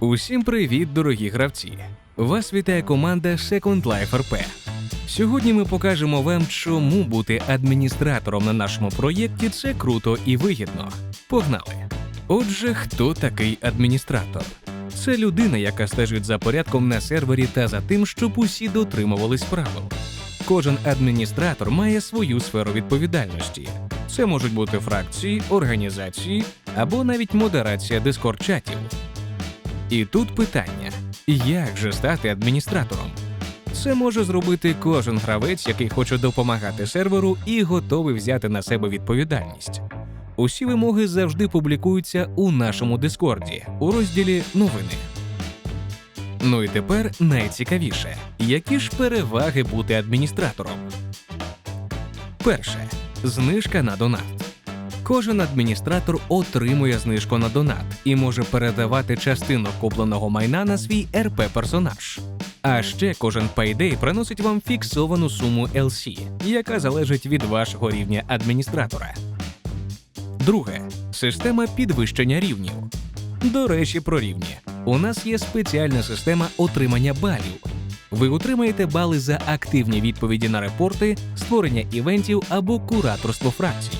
Усім привіт, дорогі гравці! Вас вітає команда Second Life RP. Сьогодні ми покажемо вам, чому бути адміністратором на нашому проєкті це круто і вигідно. Погнали! Отже, хто такий адміністратор? Це людина, яка стежить за порядком на сервері та за тим, щоб усі дотримувались правил. Кожен адміністратор має свою сферу відповідальності. Це можуть бути фракції, організації або навіть модерація дискорд-чатів. І тут питання: як же стати адміністратором? Це може зробити кожен гравець, який хоче допомагати серверу і готовий взяти на себе відповідальність. Усі вимоги завжди публікуються у нашому Дискорді у розділі Новини. Ну і тепер найцікавіше: які ж переваги бути адміністратором? Перше знижка на донат. Кожен адміністратор отримує знижку на донат і може передавати частину купленого майна на свій РП персонаж. А ще кожен Payday приносить вам фіксовану суму LC, яка залежить від вашого рівня адміністратора. Друге система підвищення рівнів. До речі, про рівні. У нас є спеціальна система отримання балів. Ви отримаєте бали за активні відповіді на репорти, створення івентів або кураторство фракцій.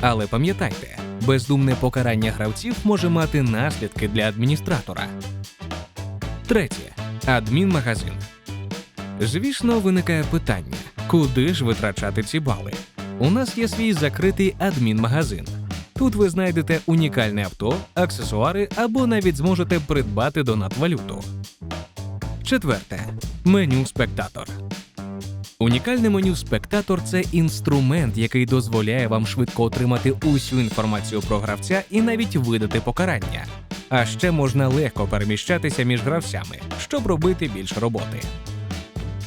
Але пам'ятайте, бездумне покарання гравців може мати наслідки для адміністратора. Третє адмінмагазин. Звісно, виникає питання, куди ж витрачати ці бали. У нас є свій закритий адмінмагазин. Тут ви знайдете унікальне авто, аксесуари або навіть зможете придбати донат валюту. Четверте меню спектатор. Унікальне меню спектатор це інструмент, який дозволяє вам швидко отримати усю інформацію про гравця і навіть видати покарання. А ще можна легко переміщатися між гравцями, щоб робити більше роботи.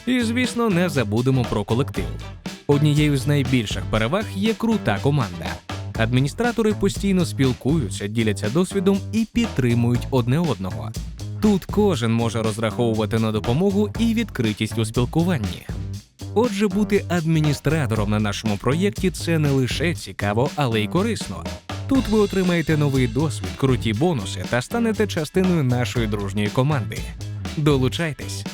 І, звісно, не забудемо про колектив. Однією з найбільших переваг є крута команда. Адміністратори постійно спілкуються, діляться досвідом і підтримують одне одного. Тут кожен може розраховувати на допомогу і відкритість у спілкуванні. Отже, бути адміністратором на нашому проєкті це не лише цікаво, але й корисно. Тут ви отримаєте новий досвід, круті бонуси та станете частиною нашої дружньої команди. Долучайтесь!